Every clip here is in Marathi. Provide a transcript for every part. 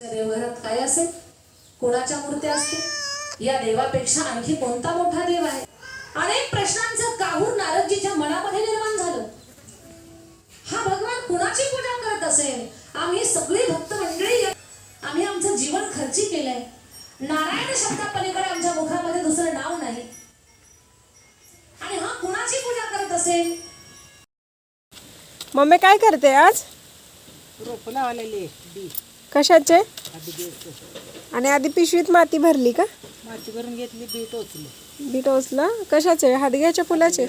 देवघरात काय असेल? कोणाच्या मूर्त्या असतील? या देवापेक्षा आणखी कोणता मोठा देव आहे? अनेक प्रश्नांचं काहूर नारदजीच्या मनामध्ये निर्माण झालं. हा भगवान कुणाची पूजा करत असेल? आम्ही सगळी भक्त मंडळी आम्ही आमचं जीवन खर्ची केलंय. नारायण शब्दापलीकडे आमच्या मुखामध्ये दुसरं नाव नाही. आणि हा कुणाची पूजा करत असेल? मम्मी काय करते आज? रोप लावलेले बी. कशाचे? आधी घ्यायचं आणि आधी पिशवीत माती भरली का? माती भरून घेतली बी टोचली बी टोचला कशाचे? हादग्याच्या फुलाचे?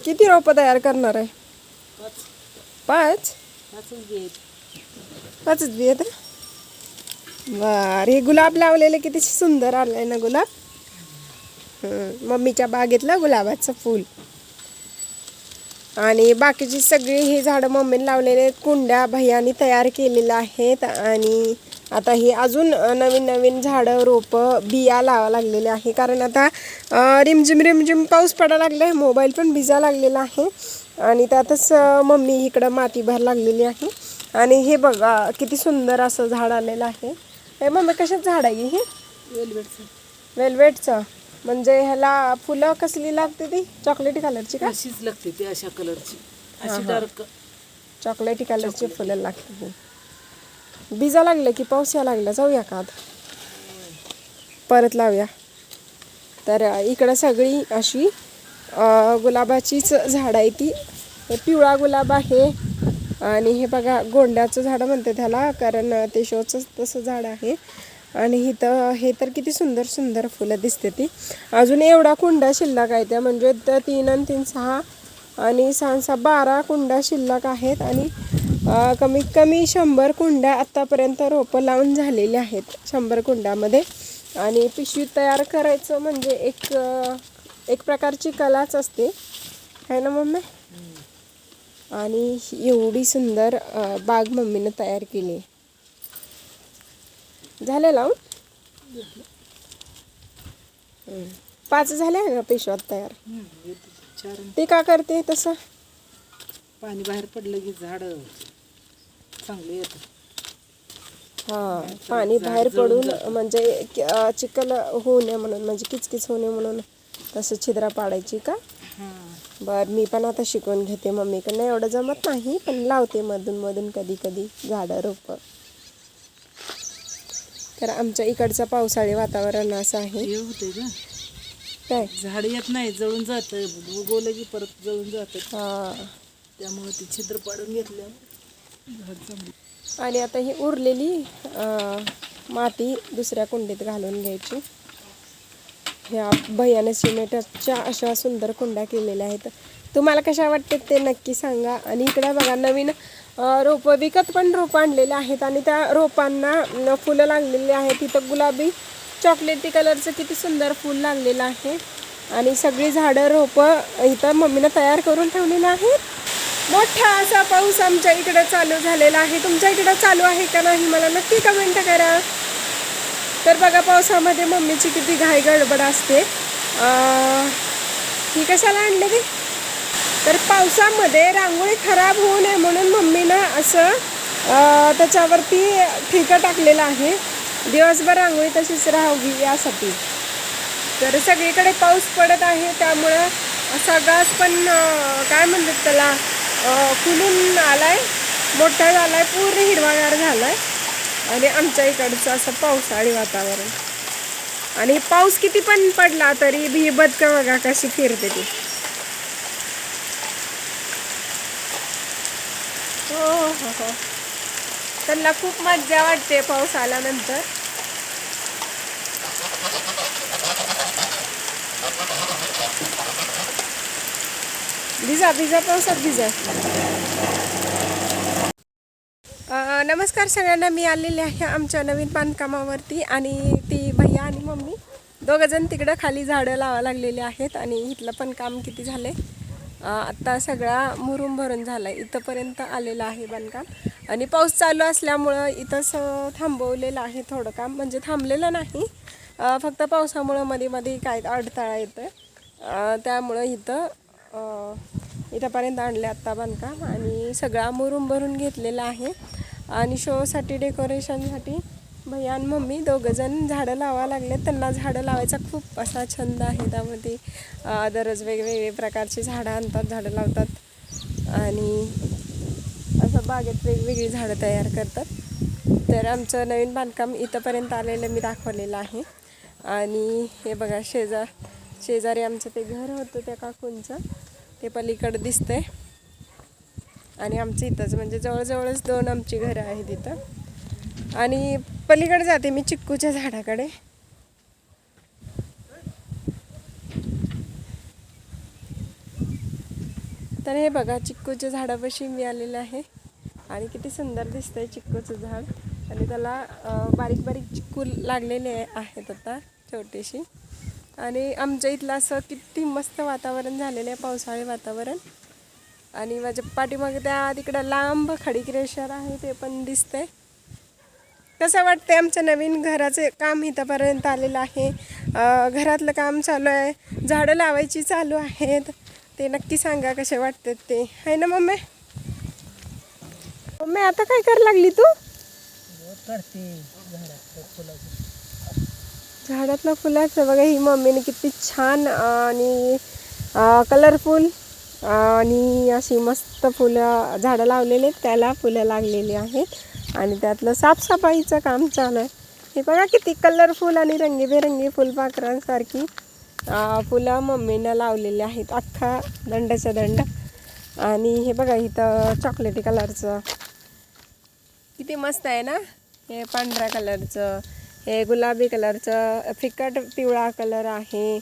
किती रोपं तयार करणार आहे? पाच. पाच? पाचच बी आहेत. पाचच बी आहेत? बर हे गुलाब लावलेले किती सुंदर आलंय ना गुलाब? हम्म, मम्मीच्या बागेतलं गुलाबाचं फूल. आणि बाकीची सगळी ही झाडं मम्मीने लावलेले कुंड्या भैयानी तयार केलेल्या आहेत. आणि आता ही अजून नवीन नवीन झाडं रोपं बिया लावा लागलेले आहे. कारण आता रिमझिम रिमझिम पाऊस पडायला लागला आहे मोबाईल पण भिजा लागलेला आहे. आणि त्यातच मम्मी इकडं माती भर लागलेली आहे. आणि हे बघा किती सुंदर असं झाड आलेलं आहे. हे मम्मी कशात झाड आहे हे? वेलवेटचं वेल्वेटचं म्हणजे ह्याला फुलं कसली लागते ती? चॉकलेटी कलरची का? अशीच लागते ती अशा कलरची अशी डार्क चॉकलेटी कलरची फुलं लागते. ती बिजा लागलं की पाऊस या लागला जाऊया का आता? परत लावूया. तर अ, इकडं सगळी अशी अ, गुलाबाचीच झाड आहे ती. हे पिवळा गुलाब आहे आणि हे बघा गोंड्याचं झाड म्हणते त्याला कारण ते शोचं तसं झाड आहे. आणि इथं हे तर किती सुंदर सुंदर फुलं दिसते ती. अजून एवढा कुंडा शिल्लक आहे त्या म्हणजे तीन आणि तीन सहा आणि सहा सहा बारा कुंड्या शिल्लक आहेत आणि कमीत कमी शंभर कुंड्या आत्तापर्यंत रोपं लावून झालेल्या आहेत शंभर कुंड्यामध्ये. आणि पिशवी तयार करायचं म्हणजे एक एक प्रकारची कलाच असते. आहे ना मम्मी? आणि एवढी सुंदर बाग मम्मीनं तयार केली. झाले लावून. पाच झाल्या ना पिशव्यात तयार? ते का करते तसं? पाणी बाहेर पडलं की झाड चांगले येतं हा पाणी बाहेर पडून म्हणजे चिखल होऊ नये म्हणून म्हणजे किचकिच होऊ नये म्हणून तसं छिद्रा पाडायची का? बर मी पण आता शिकून घेते मम्मीकडनं. एवढं जमत नाही पण लावते मधून मधून कधी कधी झाडं रोपं. तर आमच्या इकडचं पावसाळी वातावरण असं आहे. हे होते का? काय? झाड येत नाही जळून जातं. उगवलं की परत जळून जातं. हा. त्यामुळे ती छिद्र पाडून घेतलं. झाड चांगली. आणि आता ही उरलेली अं, माती दुसऱ्या कुंडीत घालून घ्यायची. ह्या भैयाने सिमेंटच्या अशा सुंदर कुंड्या केलेल्या आहेत. तुम्हाला कशा वाटते ते नक्की सांगा. आणि इकडे बघा नवीन रोपं विकत पण रोपं आणलेले आहेत आणि त्या रोपांना फुलं लागलेली आहेत. तिथं गुलाबी चॉकलेटी कलरचं किती सुंदर फूल लागलेलं आहे. आणि सगळी झाडं रोपं इथं मम्मीनं तयार करून ठेवलेली आहेत. मोठा असा पाऊस आमच्या इकडं चालू झालेला आहे. तुमच्या इकडं चालू आहे का नाही मला नक्की कमेंट करा. तर बघा पावसामध्ये मम्मीची किती घाई गडबड असते. ही कशाला आणले ते तर पावसामध्ये रांगोळी खराब होऊ नये म्हणून मम्मीनं असं त्याच्यावरती ठिकं टाकलेलं आहे. दिवसभर रांगोळी तशीच राहावी यासाठी. तर सगळीकडे पाऊस पडत आहे त्यामुळं सगळाच पण काय म्हणतात त्याला अं, आला आलाय. मोठा झालाय पूर्ण हिरवागार झालाय. आणि आमच्या इकडचं असं पावसाळी वातावरण. आणि पाऊस किती पण पडला तरी भी बदक बघा कशी फिरते ती. हो हो हो त्यांना खूप मज्जा वाटते पाऊस आल्यानंतर. भिजा भिजा पावसात भिजा. नमस्कार सगळ्यांना मी आलेले आहे आमच्या नवीन बांधकामावरती आणि ती भैया आणि मम्मी दोघंजण तिकडं खाली झाडं लावा लागलेली आहेत आणि इथलं पण काम किती झालं आहे आत्ता सगळा मुरुम भरून झाला आहे इथंपर्यंत आलेला आहे बांधकाम. आणि पाऊस चालू असल्यामुळं इथंच थांबवलेलं आहे थोडं काम. म्हणजे थांबलेलं नाही. फक्त पावसामुळं मध्ये मध्ये काय अडथळा येतं त्यामुळं इथं इथंपर्यंत आणलं आत्ता बांधकाम. आणि सगळा मुरुम भरून घेतलेला आहे. आणि शोसाठी डेकोरेशनसाठी भैया आणि मम्मी दोघंजण झाडं लावा लागले त्यांना झाडं लावायचा खूप असा छंद आहे त्यामध्ये. दररोज वेगवेगळे प्रकारची झाडं आणतात झाडं लावतात. आणि असं बागेत वेगवेगळी झाडं तयार करतात. तर आमचं नवीन बांधकाम इथंपर्यंत आलेलं मी दाखवलेलं आहे. आणि हे बघा शेजार शेजारी आमचं ते घर होतं त्या काकूंचं. ते पलीकडं दिसतंय. आणि आमचं इथंच म्हणजे जवळजवळच दोन आमची घरं आहेत इथं. आणि पलीकडे जाते मी चिक्कूच्या झाडाकडे. तर हे बघा चिक्कूच्या झाडापाशी मी आलेलं आहे. आणि किती सुंदर दिसतंय चिक्कूचं झाड. आणि त्याला बारीक बारीक चिक्कू लागलेले आहेत आता छोटीशी. आणि आमच्या इथलं असं किती मस्त वातावरण झालेलं आहे पावसाळी वातावरण. आणि माझ्या पाठीमागे त्या तिकडं लांब खडीक्रेशर आहे ते पण दिसतंय. कसं वाटते आमच्या नवीन घराचं काम इथंपर्यंत आलेलं आहे. घरातलं काम चालू आहे. झाडं लावायची चालू आहेत. ते नक्की सांगा कसे वाटतात ते. आहे ना मम्मी? मम्मी आता काय करायला लागली तू? झाडातलं फुलाचं बघा ही मम्मीने किती छान आणि कलरफुल आणि अशी मस्त फुलं झाडं लावलेली आहेत. त्याला फुलं लागलेली आहेत. आणि त्यातलं साफसफाईचं काम चालू आहे. हे बघा किती कलरफुल आणि रंगीबेरंगी फुलपाखरांसारखी फुलं मम्मीनं लावलेली आहेत. अख्खा दंडाचा दंड. आणि हे बघा इथं चॉकलेटी कलरचं किती मस्त आहे ना? हे पांढऱ्या कलरचं हे गुलाबी कलरचं फिकट पिवळा कलर आहे.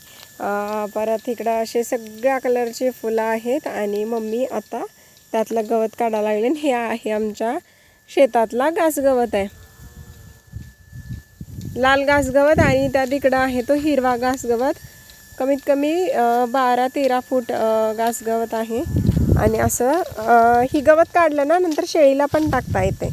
परत इकडं असे सगळ्या कलरचे फुलं आहेत. आणि मम्मी आता त्यातलं गवत काढायला लागले आणि हे आहे आमच्या शेतातला घास गवत आहे. लाल घास गवत आणि त्या तिकडं आहे तो हिरवा घास गवत. कमीत कमी बारा तेरा फूट घासगवत घास गवत आहे. आणि असं ही गवत काढलं ना नंतर शेळीला पण टाकता येते.